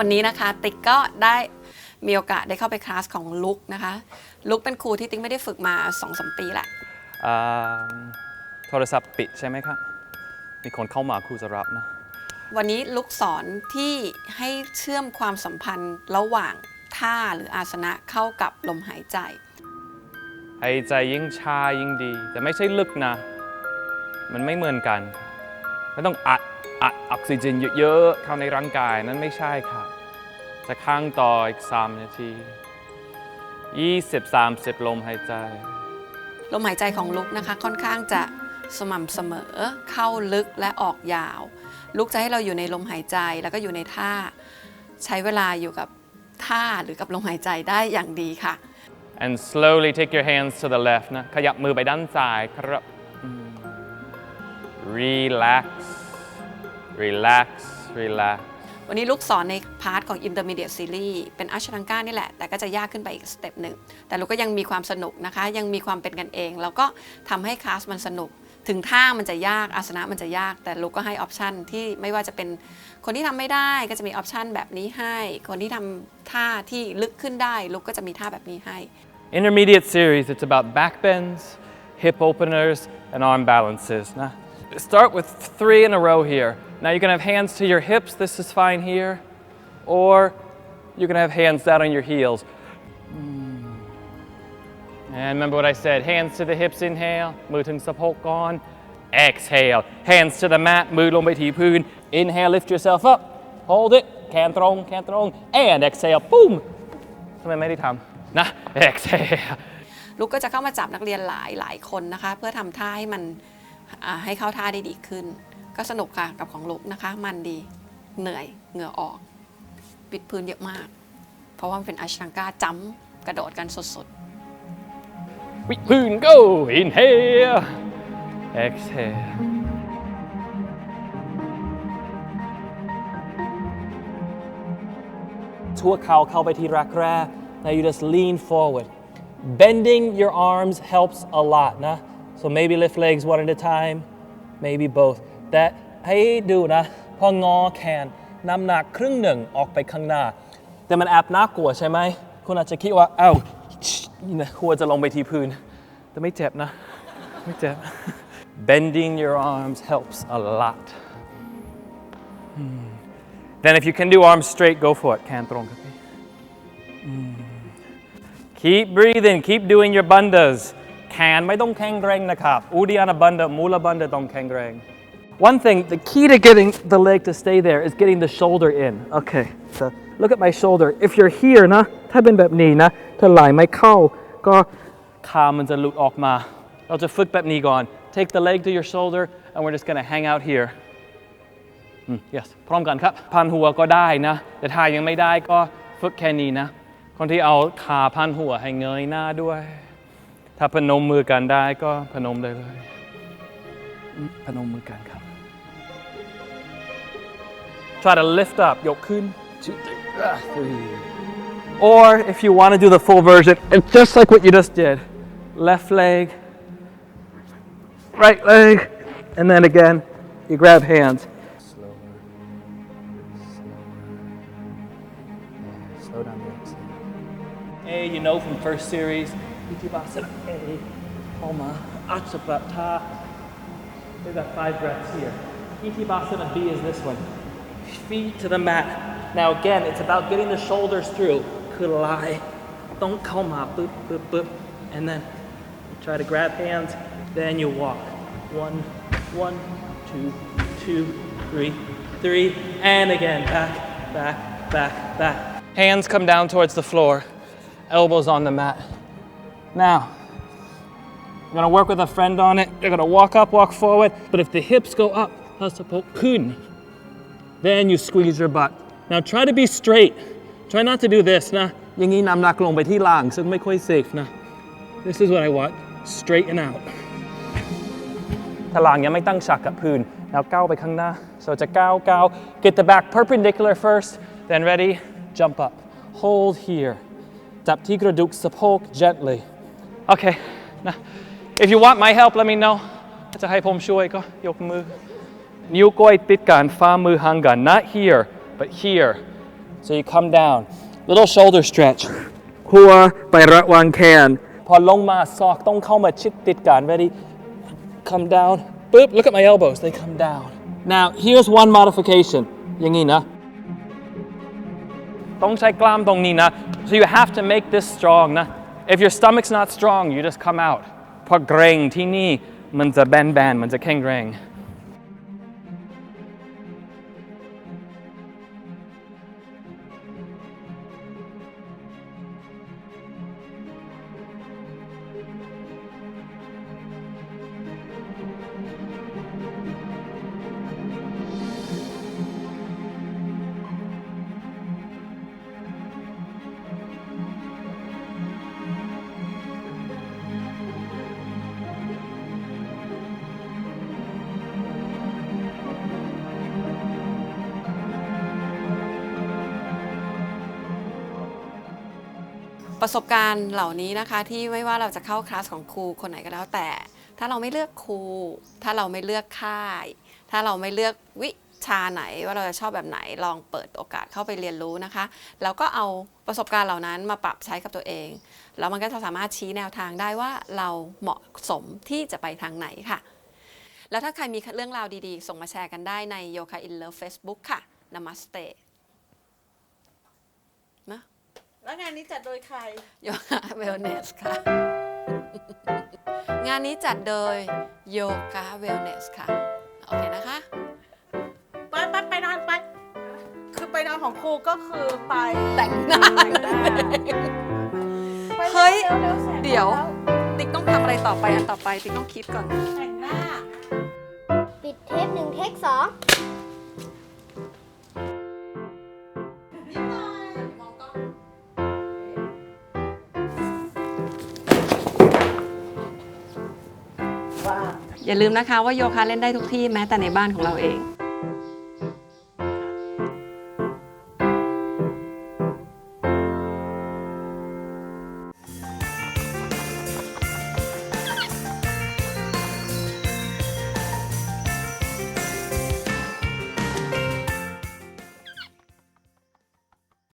วันนี้นะคะ ติ๊กก็ได้มีโอกาสได้เข้าไปคลาสของลุกนะคะ ลุกเป็นครูที่ติ๊กไม่ได้ฝึกมา2อสปีแหละอ่าโทรศัพท์ปิดใช่ไหมครับ มีคนเข้ามาครูจะรับนะ วันนี้ลุกสอนที่ให้เชื่อมความสัมพันธ์ระหว่างท่าหรืออาสนะเข้ากับลมหายใจ หายใจยิ่งชายิ่งดี แต่ไม่ใช่ลึกนะ มันไม่เหมือนกัน ไม่ต้องอัดอัดออกซิเจนเยอะๆเข้าในร่างกายนั้นไม่ใช่ค่ะ จะค้างต่ออีก 3 นาที 20-30 ลมหายใจ ลมหายใจของลุกนะคะ ค่อนข้างจะสม่ำเสมอเข้าลึกและออกยาว ลุกจะให้เราอยู่ในลมหายใจแล้วก็อยู่ในท่า ใช้เวลาอยู่กับท่าหรือกับลมหายใจได้อย่างดีค่ะ and slowly take your hands to the left นะ ขยับมือไปด้านซ้ายครับอืม relax relax relax วันนี้ลุกสอนในพาร์ทของ Intermediate Series เป็นอัชรังก้านี่แหละ แต่ก็จะยากขึ้นไปอีกสเต็ปหนึ่ง แต่ลุกก็ยังมีความสนุกนะคะ ยังมีความเป็นกันเอง แล้วก็ทำให้คลาสมันสนุก ถึงท่ามันจะยาก อาสนะมันจะยาก แต่ลุกก็ให้ออปชันที่ไม่ว่าจะเป็นคนที่ทำไม่ได้ก็จะมีออปชันแบบนี้ให้ คนที่ทำท่าที่ลึกขึ้นได้ลุกก็จะมีท่าแบบนี้ให้ Intermediate series, it's about back bends, hip openers, and arm balances. Now, start with three in a row here. Now you can have hands to your hips, this is fine here, or you can have hands down on your heels. Mm. And remember what I said hands to the hips, inhale, มือถึงสะโพกก่อน exhale, hands to the mat, มือลงไปที่พื้น inhale, lift yourself up, hold it, แขนตรง แขนตรง and exhale, boom ทำไมไม่ได้ทำนะ exhale ลุกก็จะเข้ามาจับนักเรียนหลายหลายคนนะคะ เพื่อทำท่าให้มันอ่าให้เข้าท่าได้ดีขึ้น ก็สนุกค่ะกับของลุกนะคะ มันดีเหนื่อยเหงื่อออก ปิดพื้นเยอะมาก เพราะว่ามันเป็นอัชชังกาจัมป์กระโดดกันสดวิดพื้น go inhale exhale ชั่วเข่าเข้าไปที่รักแร้ now you just lean forward bending your arms helps a lot นะ so maybe lift legs one at a time maybe both แต่ให้ดูนะ พองอแขนน้ำหนักครึ่งหนึ่งออกไปข้างหน้า แต่มันแอบน่ากลัวใช่ไหม คุณอาจจะคิดว่าเอ้านี่นะควจะลงไปที่พื้น แต่ไม่เจ็บนะ ไม่เจ็บ bending your arms helps a lot Hmm. then if you can do arms straight go for it แขนตรงครับพี่ Hmm. keep breathing keep doing your bandas แขนไม่ต้องแข็งแรงนะครับ Uddiyana Bandha Mula Bandha ต้องแข็งแรง One thing, the key to getting the leg to stay there is getting the shoulder in. Okay, so look at my shoulder. If you're here นะ ถ้าเป็นแบบนี้นะถ้าไหล่ไม่เข้า ก็ขามันจะหลุดออกมา เราจะฝึกแบบนี้ก่อน Take the leg to your shoulder and we're just gonna hang out here. อืม yes พร้อมกันครับ พันหัวก็ได้นะ แต่ถ้ายังไม่ได้ก็ฝึกแค่นี้นะ คนที่เอาขาพันหัวให้เงยหน้าด้วย ถ้าพนมมือกันได้ก็พนมได้เลยอืมพนมมือกันครับ Try to lift up. Yokun, two, ah, three. Or if you want to do the full version, and just like what you just did, left leg, right leg, and then again, you grab hands. Slow down the A, you know from first series, Uttivasana A, got five breaths here. Uttivasana B is this one. Feet to the mat. Now again, it's about getting the shoulders through. Kulai. Don't koma. Boop, boop, boop. And then try to grab hands. Then you walk. One, one, two, two, three, three. And again, back, back, back, back. Hands come down towards the floor. Elbows on the mat. Now, you're gonna work with a friend on it. You're gonna walk up, walk forward. But if the hips go up, that's a kun, then you squeeze your butt. Now try to be straight. Try not to do this นะ อย่างนี้น้ำหนักลงไปที่ล่าง ซึ่งไม่ค่อย safe นะ This is what I want. Straighten out. ถ้าหลังยังไม่ตั้งฉากกับพื้น แล้วก้าวไปข้างหน้า so จะก้าวก้าว get the back perpendicular first then ready jump up hold here จับที่กระดูกสะโพก gently okay นะ if you want my help let me know ถ้าจะให้ผมช่วยก็ยกมือ นิ้วก้อยติดกันฝ่ามือห่างกัน not here but here So you come down, little shoulder stretch. หัวไประวางแขนพอลงมาศอกต้องเข้ามาชิดติดกัน ready come down boop look at my elbows they come down now here's one modification อย่างนี้นะ ต้องใช้กล้ามตรงนี้นะ so you have to make this strong นะ if your stomach's not strong you just come out เพราะเกรงที่นี่มันจะแบนๆมันจะแข็งแรง ประสบการณ์เหล่านี้นะคะที่ไม่ว่าเราจะเข้าคลาสของครูคนไหนก็แล้วแต่ ถ้าเราไม่เลือกครู ถ้าเราไม่เลือกค่าย ถ้าเราไม่เลือกวิชาไหนว่าเราจะชอบแบบไหนลองเปิดโอกาสเข้าไปเรียนรู้นะคะ แล้วก็เอาประสบการณ์เหล่านั้นมาปรับใช้กับตัวเอง แล้วมันก็จะสามารถชี้แนวทางได้ว่าเราเหมาะสมที่จะไปทางไหนค่ะ แล้วถ้าใครมีเรื่องราวดีๆ ส่งมาแชร์กันได้ใน Yoga in Love Facebook ค่ะ Namaste นะ แล้วงานนี้จัดโดยใครโยคะเวลเนสค่ะ งานนี้จัดโดยโยคะเวลเนสค่ะ โอเคนะคะ ไปไปไปนอนไป คือไปนอนของครูก็คือไปแต่งหน้า แต่งหน้าไปเฮ้ยร็ๆแสงเดี๋ยว แล้ติ๊กต้องทำอะไรต่อไปอันต่อไปติ๊กต้องคิดก่อน แต่งหน้า ปิดเทปหนึ่งเทคสอง อย่าลืมนะคะว่าโยคะเล่นได้ทุกที่แม้แต่ในบ้านของเราเอง